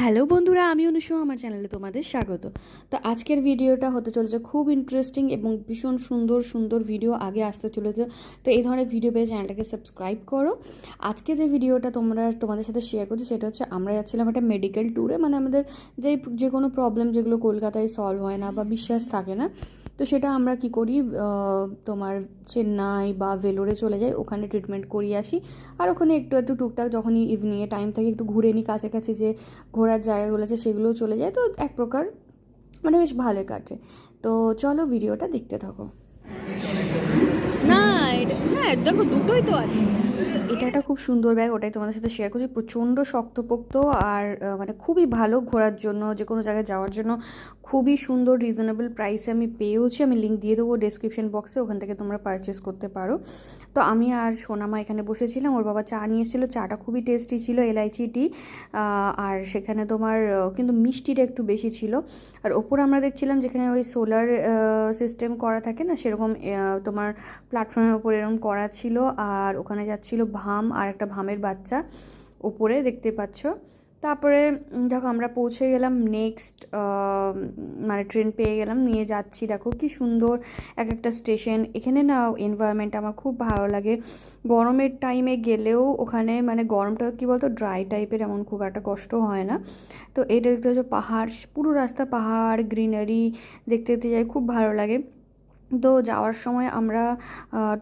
Hello বন্ধুরা, আমি অনুষ, আমার চ্যানেলে তোমাদের স্বাগত। তো আজকের ভিডিওটা হতে চলেছে খুব ইন্টারেস্টিং এবং ভীষণ সুন্দর সুন্দর ভিডিও আগে আসতে চলেছে। তো এই ধরনের ভিডিও পেয়ে চ্যানেলটাকে সাবস্ক্রাইব করো। আজকে যে ভিডিওটা তোমরা, তোমাদের সাথে শেয়ার করছি সেটা হচ্ছে, আমরা যাচ্ছিলাম একটা মেডিকেল ট্যুরে মানে আমাদের যে যে কোনো প্রবলেম যেগুলো কলকাতায় সলভ হয় না বা বিশ্বাস থাকে না তো সেটা আমরা কি করি তোমার চেন্নাই বা ভেলোরে চলে যাই, ওখানে ট্রিটমেন্ট করিয়ে আসি। আর ওখানে একটু একটু টুকটাক যখনই ইভিনিংয়ে টাইম থাকে, একটু ঘুরে নিই কাছাকাছি যে ঘোরার জায়গাগুলো আছে সেগুলোও চলে যায় তো এক প্রকার মানে বেশ ভালোই কাটে। তো চলো ভিডিওটা দেখতে থাকো। না না দেখো দুটোই তো আছে। এটা একটা খুব সুন্দর ব্যাগ ওটাই তোমাদের সাথে শেয়ার করছি। প্রচণ্ড শক্তপোক্ত আর মানে খুবই ভালো ঘোরার জন্য, যে কোনো জায়গায় যাওয়ার জন্য। খুবই সুন্দর রিজনেবল প্রাইসে আমি পেয়েওছি। আমি লিঙ্ক দিয়ে দেবো ডেসক্রিপশন বক্সে ওখান থেকে তোমরা পারচেস করতে পারো। তো আমি আর সোনামা এখানে বসেছিলাম, ওর বাবা চা নিয়ে এসেছিল। চাটা খুবই টেস্টি ছিল, এলাইচি টি আর সেখানে তোমার কিন্তু মিষ্টিটা একটু বেশি ছিল। আর ওপরে আমরা দেখছিলাম যেখানে ওই সোলার সিস্টেম করা থাকে না, সেরকম তোমার প্ল্যাটফর্মের ওপর এরকম করা ছিল। আর ওখানে যাচ্ছিল ভাম আর একটা ভামের বাচ্চা ওপরে দেখতে পাচ্ছ। তারপরে দেখো আমরা পৌঁছে গেলাম নেক্সট মানে ট্রেন পেয়ে গেলাম, নিয়ে যাচ্ছি। দেখো কি সুন্দর এক একটা স্টেশন এখানে না এনভায়রনমেন্ট আমার খুব ভালো লাগে। গরমের টাইমে গেলেও ওখানে মানে গরমটা কি বলতো ড্রাই টাইপের এমন খুব একটা কষ্ট হয় না। তো এটা দেখতে হচ্ছে পাহাড়, পুরো রাস্তা পাহাড় গ্রিনারি দেখতে দেখতে যাই, খুব ভালো লাগে। তো যাওয়ার সময় আমরা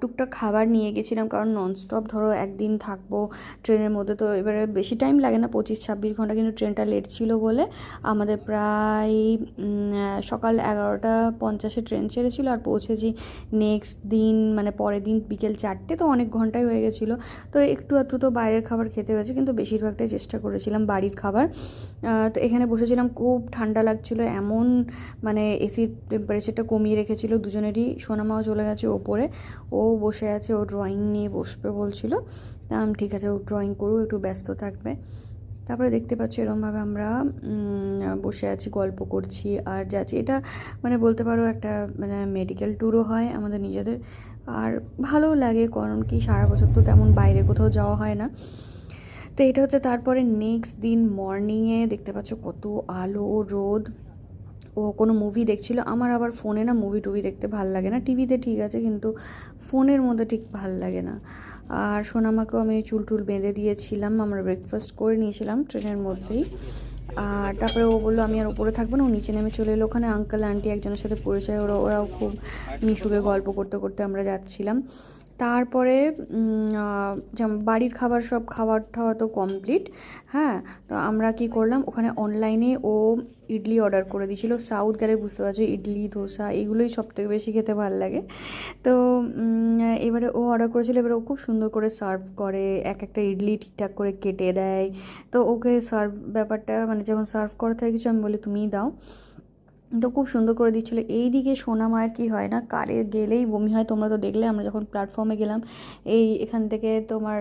টুকটাক খাবার নিয়ে গেছিলাম। কারণ ননস্টপ ধরো একদিন থাকব ট্রেনের মধ্যে। তো এবারে বেশি টাইম লাগে না পঁচিশ ছাব্বিশ ঘণ্টা। কিন্তু ট্রেনটা লেট ছিল বলে আমাদের প্রায় সকাল এগারোটা পঞ্চাশে ট্রেন ছেড়েছিল। আর পৌঁছেছি নেক্সট দিন মানে পরের দিন বিকেল চারটে। তো অনেক ঘন্টাই হয়ে গেছিল। তো একটু একটু তো বাইরের খাবার খেতে হয়েছে। কিন্তু বেশিরভাগটাই চেষ্টা করেছিলাম বাড়ির খাবার। তো এখানে বসেছিলাম। খুব ঠান্ডা লাগছিল। এমন মানে এসির টেম্পারেচারটা কমিয়ে রেখেছিলো। রেখেছিল দুজনেরই সোনামাও চলে গেছে ওপরে। ও বসে আছে, ও ড্রয়িং নিয়ে বসবে বলছিল। তা ঠিক আছে, ও ড্রয়িং করুক, একটু ব্যস্ত থাকবে। তারপরে দেখতে পাচ্ছি এরমভাবে আমরা বসে আছি, গল্প করছি আর যাচ্ছি। এটা মানে বলতে পারো একটা মানে মেডিকেল ট্যুরও হয় আমাদের নিজেদের। আর ভালোও লাগে, কারণ কি সারা বছর তো তেমন বাইরে কোথাও যাওয়া হয় না। তো এটা হচ্ছে তারপরে নেক্সট দিন মর্নিংয়ে দেখতে পাচ্ছ কত আলো, রোদ। ও কোনো মুভি দেখছিল, আমার আবার ফোনে না মুভি টুভি দেখতে ভালো লাগে না। টিভিতে ঠিক আছে, কিন্তু ফোনের মধ্যে ঠিক ভালো লাগে না। আর সোনামাকেও আমি চুল টুল বেঁধে দিয়েছিলাম, আমরা ব্রেকফাস্ট করে নিয়েছিলাম ট্রেনের মধ্যেই। আর তারপরে ও বলল, আমি আর ওপরে থাকব না, ও নিচে নেমে চলে এলো ওখানে। আঙ্কেল আন্টি একজনের সাথে পরিচয়, ওরা, ওরাও খুব মিশুকে গল্প করতে করতে আমরা যাচ্ছিলাম। তারপরে যেমন বাড়ির খাবার সব খাবার টাওয়া তো কমপ্লিট হ্যাঁ? তো আমরা কি করলাম, ওখানে অনলাইনে ও ইডলি অর্ডার করে দিয়েছিল। সাউথ গেলে বুঝতে পারছ, ইডলি, ধোসা, এগুলোই সব থেকে বেশি খেতে ভালো লাগে। তো এবারে ও অর্ডার করেছিল, এবারে ও খুব সুন্দর করে সার্ভ করে, এক একটা ইডলি ঠিকঠাক করে কেটে দেয়। তো ওকে সার্ভ ব্যাপারটা মানে যখন সার্ভ করা থাকে, কিছু আমি বলি তুমিই দাও। তো খুব সুন্দর করে দিচ্ছিল। এই দিকে সোনা মায়ের কী হয় না কারে গেলেই বমি হয়। তোমরা তো দেখলে আমরা যখন প্ল্যাটফর্মে গেলাম এই এখান থেকে তোমার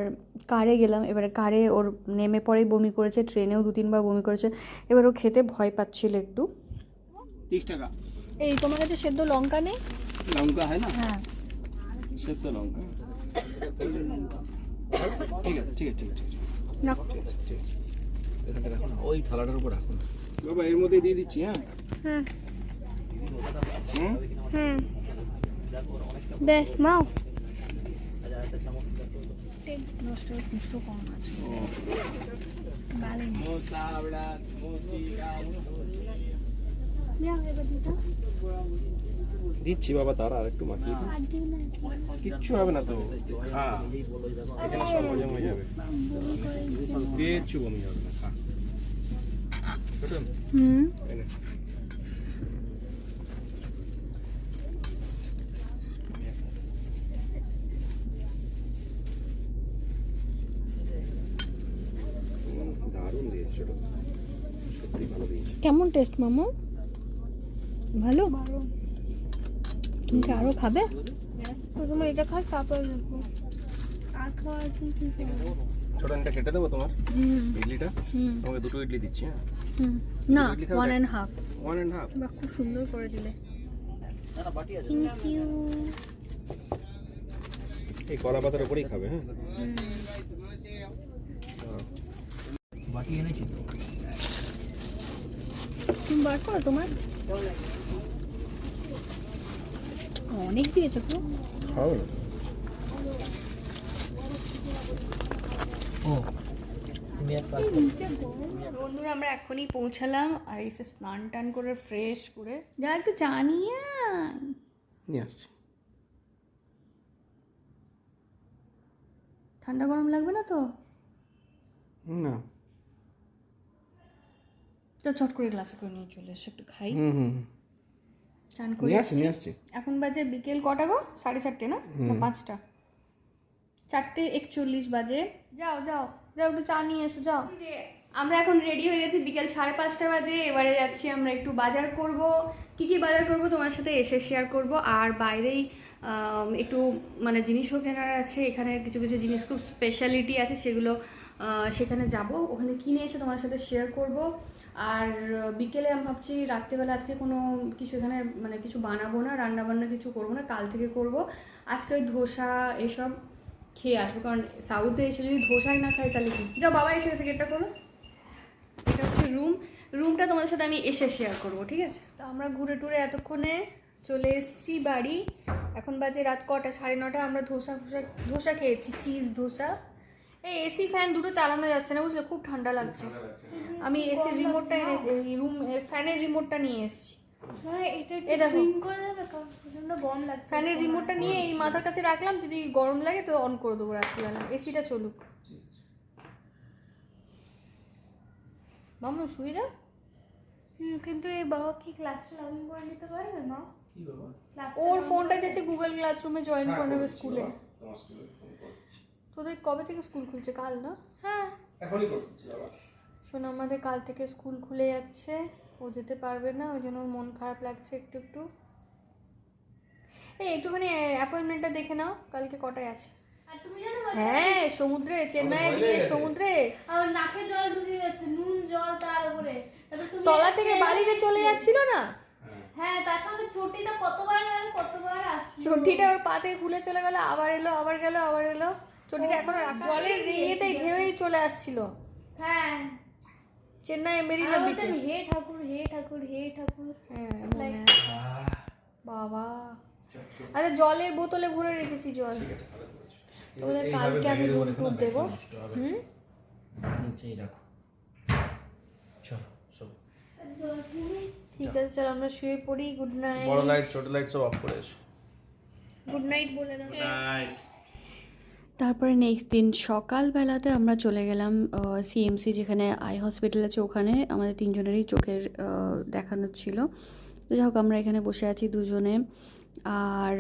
কারে গেলাম। এবারে কারে ওর নেমে পরেই বমি করেছে ট্রেনেও দু তিনবার বমি করেছে। এবার ও খেতে ভয় পাচ্ছিল একটু। এই তোমার কাছে সেদ্ধ লঙ্কা নেই? লঙ্কা হয় না? হ্যাঁ। সেদ্ধ লঙ্কা। ঠিক আছে ঠিক আছে ঠিক আছে না। ওই থালাটার উপর রাখুন বাবা এর মধ্যে দিয়ে দিচ্ছি হ্যাঁ? হ্যাঁ। হুম। বেশ মাও দিচ্ছি বাবা তারা আর একটু মাখিয়ে কিচ্ছু হবে না তো। হ্যাঁ এখানে সব হজম হয়ে যাবে। কিচ্ছু বমি যাবে না। হুম, দারুণ সত্যি ভালো দিয়েছে। কেমন টেস্ট মামু? ভালো? তুমি কি আরও খাবে? প্রথমে এটা খাই তারপর আর কেটে দেবো তোমার? হুম। ইডলিটা? তোমাকে দুটো ইডলি দিচ্ছি হ্যাঁ? না one and half one and half বা খুব সুন্দর করে দিলে। থ্যাংক ইউ এই কলা পাতার উপরেই খাবে হ্যাঁ। বাটি এনেছি তো। তুমি বার করো তোমার। অনেক দিয়েছ তো। খাও না। বন্ধুরা আমরা এখনই পৌঁছালাম আর এসে স্নান টান করে ফ্রেশ করে যা একটু জানিয়ে আয়। নিয়ে আসছি। ঠান্ডা গরম লাগবে না তো? না। তো চট করে গ্লাসে করে নিয়ে চলে এসে একটু খাই। চান করে নিয়ে আসছি নিয়ে আসছি। এখন বাজে বিকেল কটা গো? সাড়ে চারটে না? না পাঁচটা। চারটে একচল্লিশ বাজে। যাও যাও যাও একটু চা নিয়ে এসো যাও। আমরা এখন রেডি হয়ে গেছি বিকেল সাড়ে পাঁচটা বাজে। এবারে যাচ্ছি আমরা একটু বাজার করব। কি কি বাজার করব তোমার সাথে এসে শেয়ার করব। আর বাইরেই একটু মানে জিনিসও কেনার আছে। এখানে কিছু কিছু জিনিস খুব স্পেশালিটি আছে সেগুলো সেখানে যাব। ওখানে কিনে এসে তোমার সাথে শেয়ার করব। আর বিকেলে আমি ভাবছি রাত্রেবেলা আজকে কোনো কিছু এখানে মানে কিছু বানাবো না রান্না বান্না কিছু করব না, কাল থেকে করব। আজকে ওই ধোসা এসব খেয়ে আসব, কারণ সাউথে এসে যদি ধোসাই না খাই তাহলে কি? যাও, বাবা এসে গেছে গেটটা করো এটা হচ্ছে রুম রুমটা তোমাদের সাথে আমি এসে শেয়ার করব, ঠিক আছে? তো আমরা ঘুরে টুরে এতক্ষণে চলে এসেছি বাড়ি। এখন বাজে রাত কটা, সাড়ে নটা, আমরা ধোসা ধোসা খেয়েছি চিজ ধোসা। এই এসি ফ্যান দুটো চালানো যাচ্ছে না বুঝলে? খুব ঠান্ডা লাগছে। আমি এসির রিমোটটা এনে এই রুম ফ্যানের রিমোটটা নিয়ে এসেছি। এটা এই দেখো। সুইং করে দেবে কারণ প্রচণ্ড গরম লাগছে। ফ্যানের রিমোটটা নিয়ে এই মাথার কাছে রাখলাম যদি গরম লাগে তো অন করে দেবো রাত্রিবেলা। এসিটা চলুক। মামা শুয়ে যাও। কিন্তু এই বাবা কি ক্লাসে লগ ইন করে নিতে পারবে না ক্লাস ওর ফোনটা যাচ্ছে গুগল ক্লাসরুমে জয়েন করে নেবে স্কুলে। তোমার স্কুলে ফোন তোদের কবে থেকে স্কুল খুলছে? কাল না? হ্যাঁ। এখনই শোনো আমাদের কাল থেকে স্কুল খুলে যাচ্ছে। ও যেতে পারবে না ওই জন্য ওর মন খারাপ লাগছে একটু একটু। এই একটুখানি অ্যাপয়েন্টমেন্টটা দেখে নাও কালকে কটায় আছে। আর তুমি জানো হ্যাঁ সমুদ্রে চেন্নাইয়ে গিয়ে সমুদ্রে। আমার নাকে জল ঢুকে গেছে নুন জল তার উপরে। তলা থেকে বালিতে চলে যাচ্ছিল না? হ্যাঁ তার সঙ্গে ছুটিটা কতবার গেল কতবার চটিটা ওর পা থেকে খুলে চলে গেল আবার এলো আবার গেল আবার এলো। চটিটা এখন জলের ইয়েতেই ঢেউই চলে আসছিল। হ্যাঁ। চেন্নাই মেরিনা বিচে হে ঠাকুর হে ঠাকুর হে ঠাকুর। হ্যাঁ মনে বাবা। আরে জলের বোতলে ভরে রেখেছি জল। তোদের কালকে আমি রুম টুর দেবো। হুম? নিচেই রাখো। চলো সব ঠিক আছে চল আমরা শুয়ে পড়ি। গুড নাইট বড় লাইট ছোট লাইট সব অফ করে এসো। গুড নাইট বলে দাও। নাইট তারপরে নেক্সট দিন সকালবেলাতে আমরা চলে গেলাম সিএমসি যেখানে আই হসপিটাল আছে ওখানে আমাদের তিনজনেরই চোখের দেখানো ছিল। তো যাই হোক, আমরা এখানে বসে আছি দুজনে। আর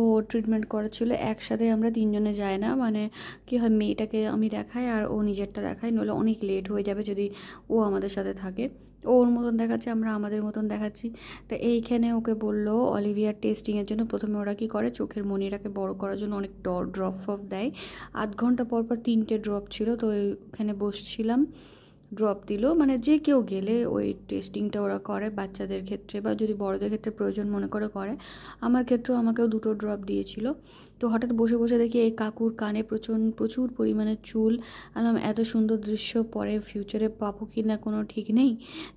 ও ট্রিটমেন্ট করেছিল একসাথে আমরা তিনজনে যাই না। মানে কি হয়, মেয়েটাকে আমি দেখাই আর ও নিজেরটা দেখাই নইলে অনেক লেট হয়ে যাবে যদি ও আমাদের সাথে থাকে। ওর মতন দেখাচ্ছে, আমরা আমাদের মতন দেখাচ্ছি। তো এইখানে ওকে বলল, অলিভিয়ার টেস্টিংয়ের জন্য প্রথমে ওরা কী করে? চোখের মনিরাকে বড় করার জন্য অনেক ড্রপ ফপ দেয়। আধ ঘণ্টা পর পর তিনটে ড্রপ ছিল, তো ওইখানে বসছিলাম। ড্রপ দিল। মানে যে কেউ গেলে ওই টেস্টিংটা ওরা করে বাচ্চাদের ক্ষেত্রে বা যদি বড়দের ক্ষেত্রে প্রয়োজন মনে করে করে। আমার ক্ষেত্রেও আমাকেও দুটো ড্রপ দিয়েছিল। তো হঠাৎ বসে বসে দেখি এই কাকুর কানে প্রচুর প্রচুর পরিমাণে চুল। আলাম এত সুন্দর দৃশ্য পরে ফিউচারে পাবো কি না কোনো ঠিক নেই?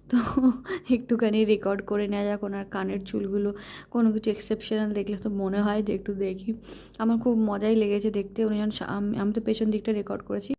তো একটুখানি রেকর্ড করে নেওয়া যাক ওনার কানের চুলগুলো। কোনো কিছু এক্সেপশনাল দেখলে তো মনে হয় যে একটু দেখি। আমার খুব মজাই লেগেছে দেখতে। উনি আমি আমি তো পেছন দিকটা রেকর্ড করেছি।